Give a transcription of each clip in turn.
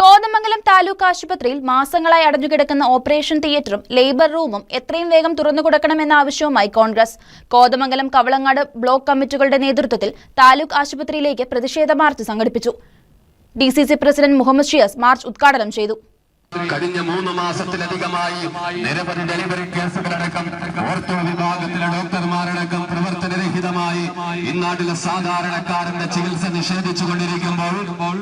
കോതമംഗലം താലൂക്ക് ആശുപത്രിയിൽ മാസങ്ങളായി അടഞ്ഞുകിടക്കുന്ന operation തിയേറ്ററും labour റൂമും എത്രയും വേഗം തുറന്നു കൊടുക്കണമെന്ന ആവശ്യവുമായി കോൺഗ്രസ്. കോതമംഗലം കവളങ്ങാട് ബ്ലോക്ക് കമ്മിറ്റികളുടെ നേതൃത്വത്തിൽ താലൂക്ക് ആശുപത്രിയിലേക്ക് പ്രതിഷേധ മാർച്ച് സംഘടിപ്പിച്ചു. D C C president Muhammad Shiyas march ഉദ്ഘാടനം ചെയ്തു. കഴിഞ്ഞ മൂന്ന് മാസത്തിലധികമായി നിരവധി ഡെലിവറി കേസുകളടക്കം ഓർത്തോ വിഭാഗത്തിലെ ഡോക്ടർമാരടക്കം പ്രവർത്തനരഹിതമായി ഇന്നാട്ടിലെ സാധാരണക്കാരന്റെ ചികിത്സ നിഷേധിച്ചു കൊണ്ടിരിക്കുമ്പോൾ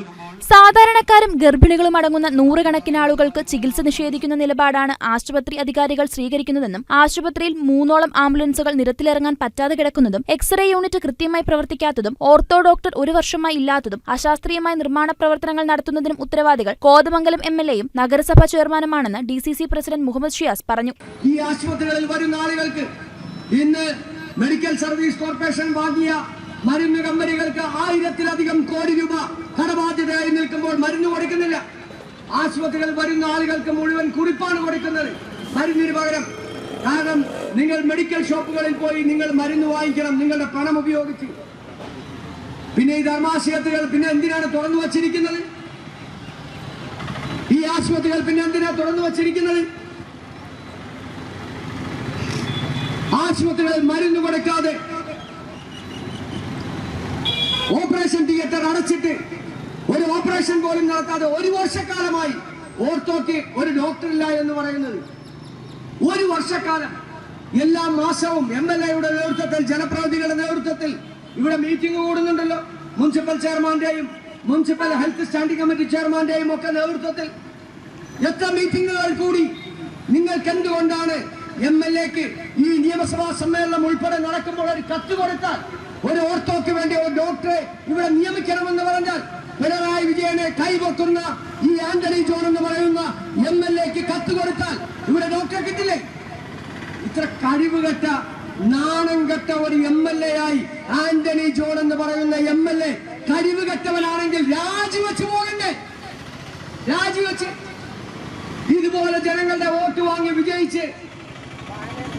സാധാരണക്കാരും ഗർഭിണികളും അടങ്ങുന്ന നൂറുകണക്കിന് ആളുകൾക്ക് ചികിത്സ നിഷേധിക്കുന്ന നിലപാടാണ് ആശുപത്രി അധികാരികൾ സ്വീകരിക്കുന്നതെന്നും ആശുപത്രിയിൽ മൂന്നോളം ആംബുലൻസുകൾ നിരത്തിലിറങ്ങാൻ പറ്റാതെ കിടക്കുന്നതും എക്സ്റേ യൂണിറ്റ് കൃത്യമായി പ്രവർത്തിക്കാത്തതും ഓർത്തോ ഡോക്ടർ ഒരു വർഷമായി ഇല്ലാത്തതും അശാസ്ത്രീയമായ നിർമ്മാണ പ്രവർത്തനങ്ങൾ നടത്തുന്നതിനും ഉത്തരവാദികൾ. കോതമംഗലം എം എൽ എയും നഗരസഭാ ചെയർമാനുമാണെന്ന് D C C president Muhammad Shiyas പറഞ്ഞു. ഈ ആശുപത്രികളിൽ വരുന്ന ആളുകൾക്ക് ഇന്ന് മെഡിക്കൽ സർവീസ് കോർപ്പറേഷൻ വാങ്ങിയ മരുന്ന് കമ്പനികൾക്ക് ആയിരത്തിലധികം കോടി രൂപ കടബാധ്യതയായി നിൽക്കുമ്പോൾ മരുന്ന് കൊടുക്കുന്നില്ല. ആശുപത്രികൾ വരുന്ന ആളുകൾക്ക് മുഴുവൻ കുറിപ്പാണ് കൊടുക്കുന്നത്. മരുന്നിന് പകരം. കാരണം നിങ്ങൾ മെഡിക്കൽ ഷോപ്പുകളിൽ പോയി നിങ്ങൾ മരുന്ന് വാങ്ങിക്കണം നിങ്ങളുടെ പണം ഉപയോഗിച്ച്. പിന്നെ ഈ ധർമാശയത്തുകൾ പിന്നെ എന്തിനാണ് തുറന്നു വച്ചിരിക്കുന്നത് ഈ ആശുപത്രികൾ പിന്നെ എന്തിനാണ് തുറന്നു വച്ചിരിക്കുന്നത് ആശുപത്രികളിൽ മരുന്ന് കൊടുക്കാതെ ഓപ്പറേഷൻ തിയേറ്റർ അടച്ചിട്ട് ഒരു ഓപ്പറേഷൻ പോലും നടത്താതെ ഒരു വർഷക്കാലമായി ഓർത്തോക്ക് ഒരു ഡോക്ടർ ഇല്ല എന്ന് പറയുന്നത്. ഒരു വർഷക്കാലം എല്ലാ മാസവും എം എൽ എയുടെ നേതൃത്വത്തിൽ ജനപ്രതിനിധികളുടെ നേതൃത്വത്തിൽ ഇവിടെ മീറ്റിംഗ് കൂടുന്നുണ്ടല്ലോ. മുനിസിപ്പൽ ചെയർമാന്റെയും മുനിസിപ്പൽ ഹെൽത്ത് സ്റ്റാൻഡിംഗ് കമ്മിറ്റി ചെയർമാന്റെയും ഒക്കെ നേതൃത്വത്തിൽ എത്ര മീറ്റിംഗുകൾ കൂടി നിങ്ങൾക്ക് എന്തുകൊണ്ടാണ് എം എൽ എക്ക് ഈ നിയമസഭാ സമ്മേളനം ഉൾപ്പെടെ നടക്കുമ്പോൾ ഒരു കത്ത് കൊടുത്താൽ ഒരു ഓർത്തോക്ക് വേണ്ടി ഒരു ഡോക്ടറെ ഇവിടെ നിയമിക്കണമെന്ന് പറഞ്ഞാൽ പിണറായി വിജയനെ കൈവക്കുന്ന ഈ ആന്റണി ജോൺ എന്ന് പറയുന്ന എം എൽ എക്ക് കത്ത് കൊടുത്താൽ ഇവിടെ ഡോക്ടറെ കിട്ടില്ലേ? ഇത്ര കഴിവുകെട്ട നാണം കെട്ട ഒരു എം എൽ എ ആയി ആന്റണി ജോൺ എന്ന് പറയുന്ന എം എൽ എ കഴിവുകെട്ടവനാണെങ്കിൽ രാജിവെച്ച് പോകണ്ടേ? രാജിവെച്ച്. ഇതുപോലെ ജനങ്ങളുടെ വോട്ട് വാങ്ങി വിജയിച്ച്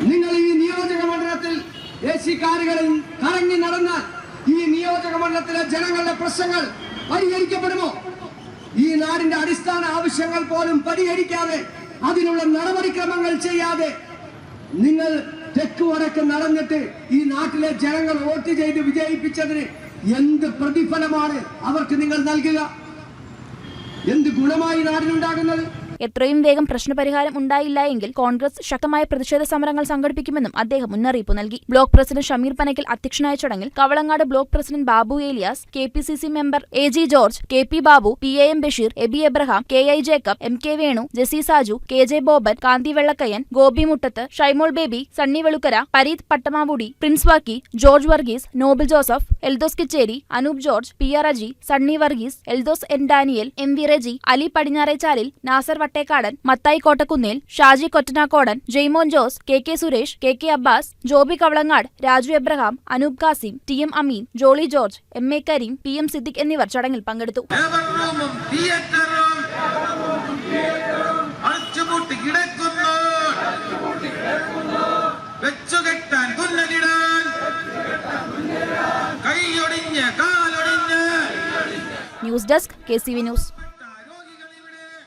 നിങ്ങൾ ഈ നിയോജക മണ്ഡലത്തിൽ എ സി കാറുകളിൽ കറങ്ങി നടന്നാൽ ഈ നിയോജക മണ്ഡലത്തിലെ ജനങ്ങളുടെ പ്രശ്നങ്ങൾ പരിഹരിക്കപ്പെടുമോ? ഈ നാടിന്റെ അടിസ്ഥാന ആവശ്യങ്ങൾ പോലും പരിഹരിക്കാതെ അതിനുള്ള നടപടിക്രമങ്ങൾ ചെയ്യാതെ നിങ്ങൾ തെക്ക് വടക്ക് നടന്നിട്ട് ഈ നാട്ടിലെ ജനങ്ങൾ വോട്ട് ചെയ്ത് വിജയിപ്പിച്ചതിന് എന്ത് പ്രതിഫലമാണ് അവർക്ക് നിങ്ങൾ നൽകുക? എന്ത് ഗുണമായി നാടിനുണ്ടാകുന്നത്? എത്രയും വേഗം പ്രശ്നപരിഹാരം ഉണ്ടായില്ല എങ്കിൽ കോൺഗ്രസ് ശക്തമായ പ്രതിഷേധ സമരങ്ങൾ സംഘടിപ്പിക്കുമെന്നും അദ്ദേഹം മുന്നറിയിപ്പ് നൽകി. ബ്ലോക്ക് പ്രസിഡന്റ് ഷമീർ പനക്കിൽ അധ്യക്ഷനായ ചടങ്ങിൽ Kavalangad block president Babu Elias K P C C member A G George K P Babu P A M Basheer Aby Abraham K I Jacob M K Venu Jessy Saju K J Boban Kanthi Vellakkayyan Gopi Muttath Shymol Baby Sunny Velukkara Pareeth Pattamavudi Prince Vakki George Varghese Noble Joseph Eldhose Kicheri Anoop George P R Aji Sunny Varghese Eldhose N Daniel M V Reji Ali Padinjarechalil Nasar Vattekkadan Mathai Kottakkunnil Shaji Kottanakodan Jaimon Jose K K Suresh K K Abbas Joby Kavalangad Raju Abraham Anoop Kasim T M Ameen Jolly George M A Kareem P M Siddique എന്നിവർ ചടങ്ങിൽ പങ്കെടുത്തു. News desk K C V news.